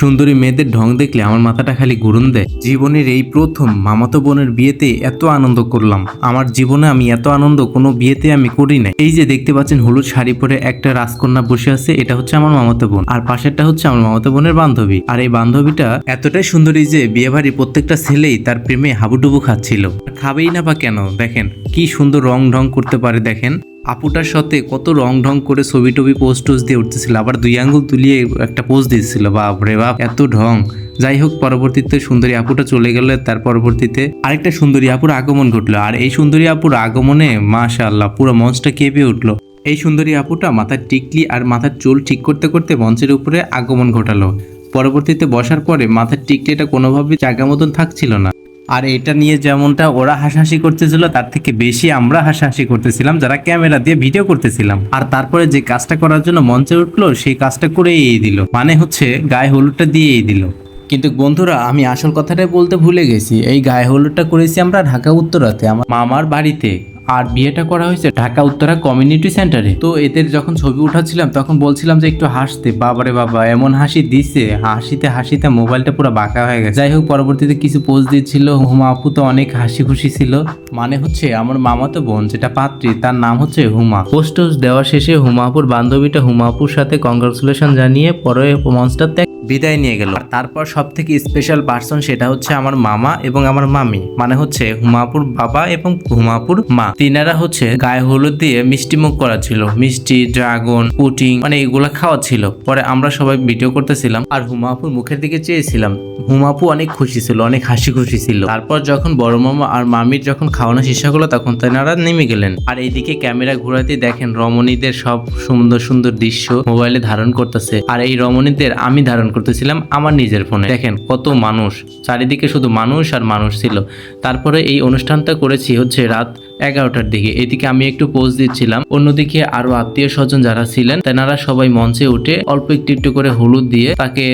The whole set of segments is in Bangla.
সুন্দরী মেয়েদের ঢং দেখলে আমার মাথাটা খালি ঘুরুন দেয়। জীবনের এই প্রথম মামাতো বোনের বিয়েতে এত আনন্দ করলাম। আমার জীবনে আমি এত আনন্দ কোনো বিয়েতে আমি করি নাই। এই যে দেখতে পাচ্ছেন হলুদ শাড়ি পরে একটা রাজকন্যা বসে আছে, এটা হচ্ছে আমার মামাতো বোন। আর পাশেরটা হচ্ছে আমার মামাতো বোনের বান্ধবী। আর এই বান্ধবীটা এতটাই সুন্দরী যে বিয়ে বাড়ির প্রত্যেকটা ছেলেই তার প্রেমে হাবুডুবু খাচ্ছিল। খাবেই না বা কেন, দেখেন, কি সুন্দর রং ঢং করতে পারে, দেখেন। আপুটার সাথে কত রং ঢং করে ছবি টবি পোস্ট টোস্ট দিয়ে উঠতেছিল, আবার দুই আঙ্গুল তুলিয়ে একটা পোস্ট দিয়েছিল, বাপ রে বাপ, এত ঢং। যাই হোক, পরবর্তীতে সুন্দরী আপুটা চলে গেলে তার পরবর্তীতে আরেকটা সুন্দরী আপুর আগমন ঘটলো, আর এই সুন্দরী আপুর আগমনে মাশাআল্লাহ, পুরো মঞ্চটা কেঁপে উঠল। এই সুন্দরী আপুটা মাথার টিকলি আর মাথার চুল ঠিক করতে করতে মঞ্চের উপরে আগমন ঘটালো। পরবর্তীতে বসার পরে মাথার টিকলিটা কোনোভাবেই জায়গা মতন থাকছিল না। আর এটা নিয়ে যেমনটা ওরা হাসাহাসি করতেছিল, তার থেকে বেশি আমরা হাসাহাসি করতেছিলাম, যারা ক্যামেরা দিয়ে ভিডিও করতেছিলাম। আর তারপরে যে কাজটা করার জন্য মঞ্চে উঠল, সেই কাজটা করেই দিল। মানে হচ্ছে গায়ে হলুদটা দিয়েই দিল। কিন্তু বন্ধুরা, আমি আসল কথাটাই বলতে ভুলে গেছি। এই গায়ে হলুদটা করেছি আমরা ঢাকা উত্তরাতে আমার মামার বাড়িতে। আর বিয়েটা করা হয়েছে ঢাকা উত্তরা কমিউনিটি সেন্টারে। তো এদের যখন ছবি উঠাচ্ছিলাম, তখন বলছিলাম যে একটু হাসতে। বাবারে বাবা, এমন হাসি দিছে। হাসিতে হাসিতে মোবাইলটা পুরো বাঁকা হয়ে গেছে। যাই হোক, পরবর্তীতে কিছু পোজ দিচ্ছিল। হুমা আপু তো অনেক হাসি খুশি ছিল। মানে হচ্ছে, আমার মামাতো বোন, যেটা পাত্রী, তার নাম হচ্ছে হুমা। পোস্ট দেওয়া শেষে হুমা আপুর বান্ধবীটা হুমা আপুর সাথে কংগ্রাচুলেশন জানিয়ে পরে মঞ্চটা ত্যাগ বিদায় নিয়ে গেল। তারপর সব থেকে স্পেশাল পার্সন সেটা হচ্ছে আমার মামা এবং আমার মামি। মানে হচ্ছে হুমাপুর বাবা এবং হুমাপুর মা। তিনারা হচ্ছে গায়ে হলুদ দিয়ে মিষ্টি মুখ করা ছিল। মিষ্টি, ড্রাগন, পুটিং মানে এগুলা খাওয়া ছিল। পরে আমরা সবাই ভিডিও করতেছিলাম আর হুমাপুর মুখের দিকে চেয়েছিলাম। হুমাপু অনেক খুশি ছিল, অনেক হাসি খুশি ছিল। তারপর যখন বড় মামা আর মামির যখন খাওয়ানো শেষ হলো, তখন তেনারা নেমে গেলেন। আর এইদিকে ক্যামেরা ঘোরাতে দেখেন রমণীদের সব সুন্দর সুন্দর দৃশ্য মোবাইলে ধারণ করতেছে। আর এই রমণীদের আমি ধারণ করতেছিলাম আমার নিজের ফোনে। দেখেন কত মানুষ। চারিদিকে শুধু মানুষ আর মানুষ ছিল। তারপরে এই অনুষ্ঠানটা করেছি হচ্ছে রাত এগারোটার দিকে। এদিকে আমি একটু পোজ দিচ্ছিলাম। অন্যদিকে আরও আত্মীয় স্বজন যারা ছিলেন, তেনারা সবাই মঞ্চে উঠে অল্প একটু একটু করে হলুদ দিয়ে তাকে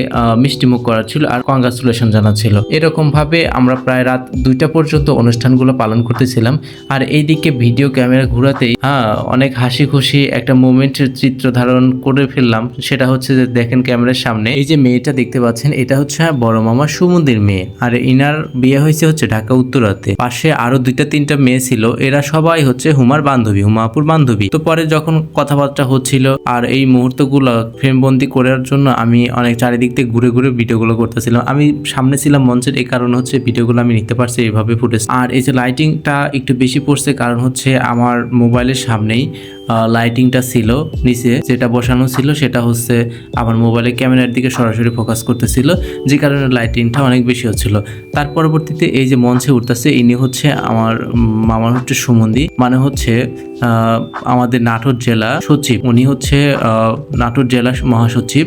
মিষ্টিমুখ করা ছিল আর কংগ্রাচুলেশন জানাচ্ছিল। এরকম ভাবে আমরা প্রায় রাত দুইটা পর্যন্ত অনুষ্ঠানগুলো পালন করতেছিলাম। আর এইদিকে ভিডিও ক্যামেরা ঘোরাতেই হ্যাঁ অনেক হাসি খুশি একটা মোমেন্টের চিত্র ধারণ করে ফেললাম। সেটা হচ্ছে যে দেখেন ক্যামেরার সামনে, এই যে মেয়েটা দেখতে পাচ্ছেন, এটা হচ্ছে বড় মামা সুমন্দির মেয়ে। আর ইনার বিয়ে হয়েছে হচ্ছে ঢাকা উত্তরাতে। পাশে আরও দুইটা তিনটা মেয়ে ছিল। এরা সবাই হচ্ছে হুমার বান্ধবী, হুমা আপুর বান্ধবী। তো পরে যখন কথাবার্তা হচ্ছিল আর এই মুহূর্তগুলো ফ্রেমবন্দি করার জন্য আমি অনেক চারিদিক থেকে ঘুরে ঘুরে ভিডিওগুলো করতেছিলাম। আমি সামনে ছিলাম মঞ্চের এই কারণ হচ্ছে ভিডিওগুলো আমি নিতে পারছি এইভাবে ফুটেজ। আর এই যে লাইটিংটা একটু বেশি পড়ছে, কারণ হচ্ছে আমার মোবাইলের সামনেই। লাইটিংটা ছিল নিচে, যেটা বসানো ছিল সেটা হচ্ছে আমার মোবাইলের ক্যামেরার দিকে সরাসরি ফোকাস করতেছিল, যে কারণে লাইটিংটা অনেক বেশি হচ্ছিল। তার পরবর্তীতে এই যে মঞ্চে উঠতেছে, ইনি হচ্ছে আমার মামার হচ্ছে সুমন্দি মানে হচ্ছে আমাদের নাটোর জেলা সচিব। উনি হচ্ছে নাটোর জেলা মহাসচিব।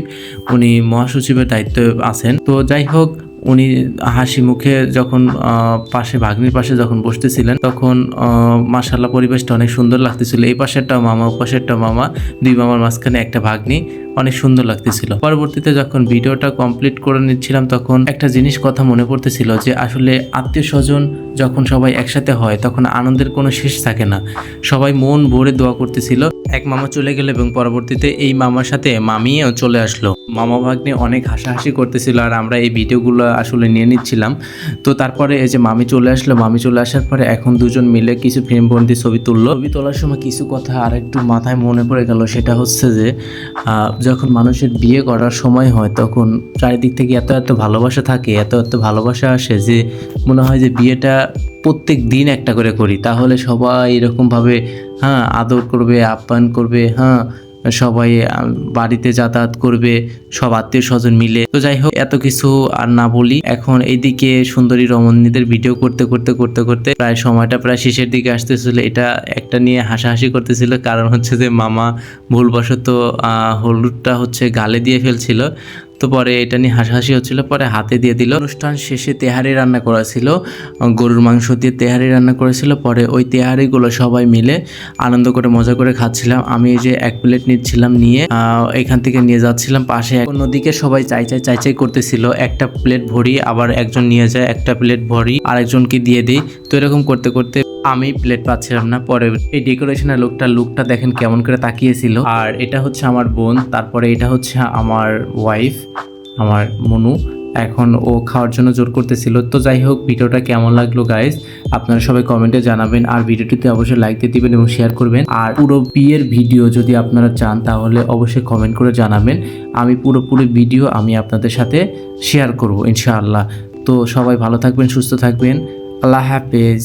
উনি মহাসচিবের দায়িত্বে আছেন। তো যাই হোক উনি হাসি মুখে যখন পাশে ভাগ্নির পাশে যখন বসতেছিলেন, তখন মাসাল্লাহ পরিবেশটা অনেক সুন্দর লাগতেছিল। এই পাশেরটা মামা, ও পাশেরটা মামা, দুই মামার মাঝখানে একটা ভাগ্নি, অনেক সুন্দর লাগতেছিল। পরবর্তীতে যখন ভিডিওটা কমপ্লিট করে নিচ্ছিলাম, তখন একটা জিনিস কথা মনে পড়তেছিল যে, আসলে আত্মীয় স্বজন যখন সবাই একসাথে হয়, তখন আনন্দের কোনো শেষ থাকে না। সবাই মন ভরে দোয়া করতেছিল এক মামা চলে গেল এবং পরবর্তীতে এই মামার সাথে মামিও চলে আসলো। মামা ভাগ্নে অনেক হাসাহাসি করতেছিল আর আমরা এই ভিডিওগুলো আসলে নিয়ে নিচ্ছিলাম। তো তারপরে এই যে মামি চলে আসলো, মামি চলে আসার পরে এখন দুজন মিলে কিছু ফ্রেম বন্দি ছবি তুললো। ছবি তোলার সময় কিছু কথা আর একটু মাথায় মনে পড়ে গেল, সেটা হচ্ছে যে যখন মানুষের বিয়ে করার সময় হয়, তখন চারিদিক থেকে এত এত ভালোবাসা থাকে, এত এত ভালোবাসা আসে যে, মনে হয় যে বিয়েটা প্রত্যেক দিন একটা করে করি। তাহলে সবাই এরকমভাবে হ্যাঁ আদর করবে, আপ্যায়ন করবে হ্যাঁ সবাই বাড়িতে যাতায়াত করবে, সব আত্মীয় স্বজন মিলে। তো যাই হোক, এত কিছু আর না বলি। এখন এইদিকে সুন্দরী রমণীদের ভিডিও করতে করতে করতে করতে প্রায় সময়টা প্রায় শেষের দিকে আসতেছিল। এটা একটা নিয়ে হাসাহাসি করতেছিল। কারণ হচ্ছে যে মামা ভুলবশত হলুদটা হচ্ছে গালে দিয়ে ফেলছিল। তো পরে এটা নিয়ে হাসাহাসি হচ্ছিল, পরে হাতে দিয়ে দিল। অনুষ্ঠান শেষে তেহারি রান্না করা ছিল গরুর মাংস দিয়ে তেহারি রান্না করেছিল, পরে ওই তেহারিগুলো সবাই মিলে আনন্দ করে মজা করে খাচ্ছিলাম। আমি এই যে এক প্লেট নিচ্ছিলাম নিয়ে এখান থেকে নিয়ে যাচ্ছিলাম পাশে অন্যদিকে সবাই চাই চাই চাই চাই করতেছিল। একটা প্লেট ভরি, আবার একজন নিয়ে যায়, একটা প্লেট ভরি, আরেকজনকে দিয়ে দিই। তো এরকম করতে করতে আমি প্লেট পাচ্ছিলাম না। পরে এই ডেকোরেশনের লুকটা লুকটা দেখেন কেমন করে তাকিয়েছিল। আর এটা হচ্ছে আমার বোন, তারপরে এটা হচ্ছে আমার ওয়াইফ। আমার মনু এখন ও খাওয়ার জন্য জোর করতেছিল। তো যাই হোক, ভিডিওটা কেমন লাগল গাইজ আপনারা সবাই কমেন্টে জানাবেন আর ভিডিওটিতে অবশ্যই লাইক দিয়ে দিবেন এবং শেয়ার করবেন। আর পুরো বিয়ের ভিডিও যদি আপনারা চান, তাহলে অবশ্যই কমেন্ট করে জানাবেন। আমি পুরোপুরি ভিডিও আমি আপনাদের সাথে শেয়ার করব, ইনশাআল্লাহ। তো সবাই ভালো থাকবেন, সুস্থ থাকবেন। আল্লাহ হাফেজ।